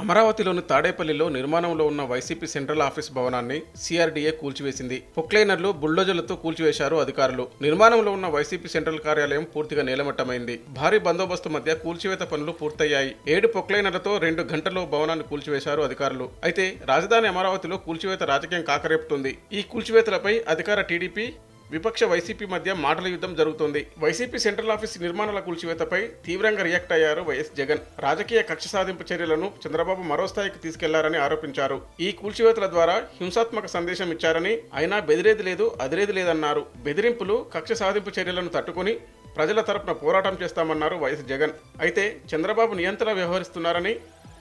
అమరావతిలోని తాడేపల్లిలో నిర్మాణంలో ఉన్న వైసీపీ సెంట్రల్ ఆఫీస్ భవనాన్ని సిఆర్డీఏ కూల్చివేసింది. పొక్లైనర్లు బుల్డోజర్లతో కూల్చివేశారు అధికారులు. నిర్మాణంలో ఉన్న వైసీపీ సెంట్రల్ కార్యాలయం పూర్తిగా నేలమట్టమైంది. భారీ బందోబస్తు మధ్య కూల్చివేత పనులు పూర్తయ్యాయి. ఏడు పొక్లైనర్లతో రెండు గంటల్లో భవనాన్ని కూల్చివేశారు అధికారులు. అయితే రాజధాని అమరావతిలో కూల్చివేత రాజకీయం కాకరేపుతుంది. ఈ కూల్చివేతలపై అధికార టీడీపీ విపక్ష వైసీపీ మధ్య మాటల యుద్ధం జరుగుతోంది. వైసీపీ సెంట్రల్ ఆఫీస్ నిర్మాణాల కూల్చివేతపై తీవ్రంగా రియాక్ట్ అయ్యారు వైఎస్ జగన్. రాజకీయ కక్ష సాధింపు చర్యలను చంద్రబాబు మరో స్థాయికి తీసుకెళ్ళారని ఆరోపించారు. ఈ కూల్చివేతల ద్వారా హింసాత్మక సందేశం ఇచ్చారని అయినా బెదిరేది లేదు అదిరేది లేదన్నారు. బెదిరింపులు కక్ష సాధింపు చర్యలను తట్టుకుని ప్రజల తరపున పోరాటం చేస్తామన్నారు వైఎస్ జగన్. అయితే చంద్రబాబు నియంత్రణ వ్యవహరిస్తున్నారని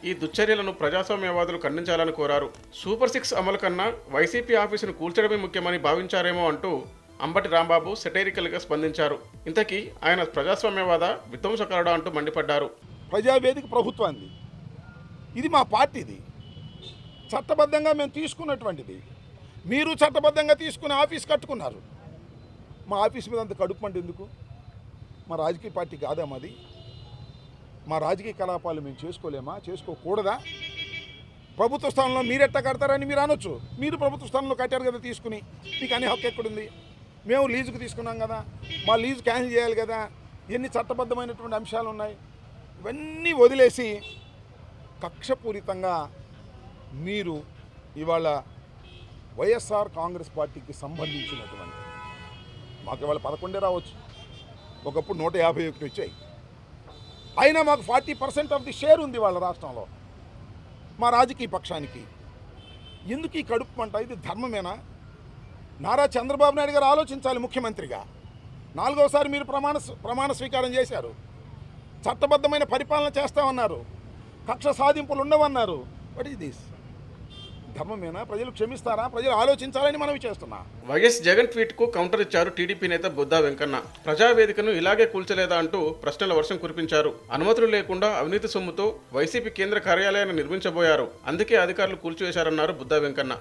ఈ దుశ్చర్యలను ప్రజాస్వామ్యవాదులు ఖండించాలని కోరారు. సూపర్ సిక్స్ అమలు కన్నా వైసీపీ ఆఫీసును కూల్చడమే ముఖ్యమని భావించారేమో అంటూ అంబటి రాంబాబు సెటైరికల్గా స్పందించారు. ఇంతకీ ఆయన ప్రజాస్వామ్యవాద విధ్వంసకరుడా అంటూ మండిపడ్డారు. ప్రజావేదిక ప్రభుత్వాన్ని. ఇది మా పార్టీది. చట్టబద్ధంగా మేము తీసుకున్నటువంటిది. మీరు చట్టబద్ధంగా తీసుకుని ఆఫీస్ కట్టుకున్నారు. మా ఆఫీస్ మీద అంత కడుపు ఎందుకు? మా రాజకీయ పార్టీ కాదా మాది? మా రాజకీయ కలాపాలు మేము చేసుకోలేమా? చేసుకోకూడదా? ప్రభుత్వ స్థానంలో మీరెట్టా కడతారని మీరు అనొచ్చు. మీరు ప్రభుత్వ స్థానంలో కట్టారు కదా తీసుకుని. మీకు అనే హక్కు ఎక్కడుంది? మేము లీజుకు తీసుకున్నాం కదా మా లీజు క్యాన్సిల్ చేయాలి కదా ఎన్ని చట్టబద్ధమైనటువంటి అంశాలు ఉన్నాయి ఇవన్నీ వదిలేసి కక్షపూరితంగా మీరు ఇవాళ వైఎస్ఆర్ కాంగ్రెస్ పార్టీకి సంబంధించినటువంటి మాకు ఇవాళ పదకొండే రావచ్చు ఒకప్పుడు నూట యాభై ఒకటి వచ్చాయి. అయినా మాకు forty percent of the share ఉంది వాళ్ళ రాష్ట్రంలో మా రాజకీయ పక్షానికి. ఎందుకు ఈ కడుపు మంట? ఇది ధర్మమేనా? నారా చంద్రబాబు నాయుడు గారు ఆలోచించాలి ముఖ్యమంత్రిగా. నాలుగోసారి మీరు ప్రమాణ ప్రమాణ స్వీకారం చేశారు. చట్టబద్ధమైన పరిపాలన చేస్తామన్నారు. కక్ష సాధింపులు ఉండవన్నారు. వాట్ ఈస్ దిస్ ధర్మమేనా? ప్రజలు క్షమిస్తారా? ప్రజలు ఆలోచించాలని మనం చేస్తున్నా. వైఎస్ జగన్ ట్వీట్కు కౌంటర్ ఇచ్చారు టీడీపీ నేత బుద్దా వెంకన్న. ప్రజావేదికను ఇలాగే కూల్చలేదా అంటూ ప్రశ్నల వర్షం కురిపించారు. అనుమతులు లేకుండా అవినీతి సొమ్ముతో వైసీపీ కేంద్ర కార్యాలయాన్ని నిర్మించబోయారు. అందుకే అధికారులు కూల్చివేశారన్నారు బుద్దా వెంకన్న.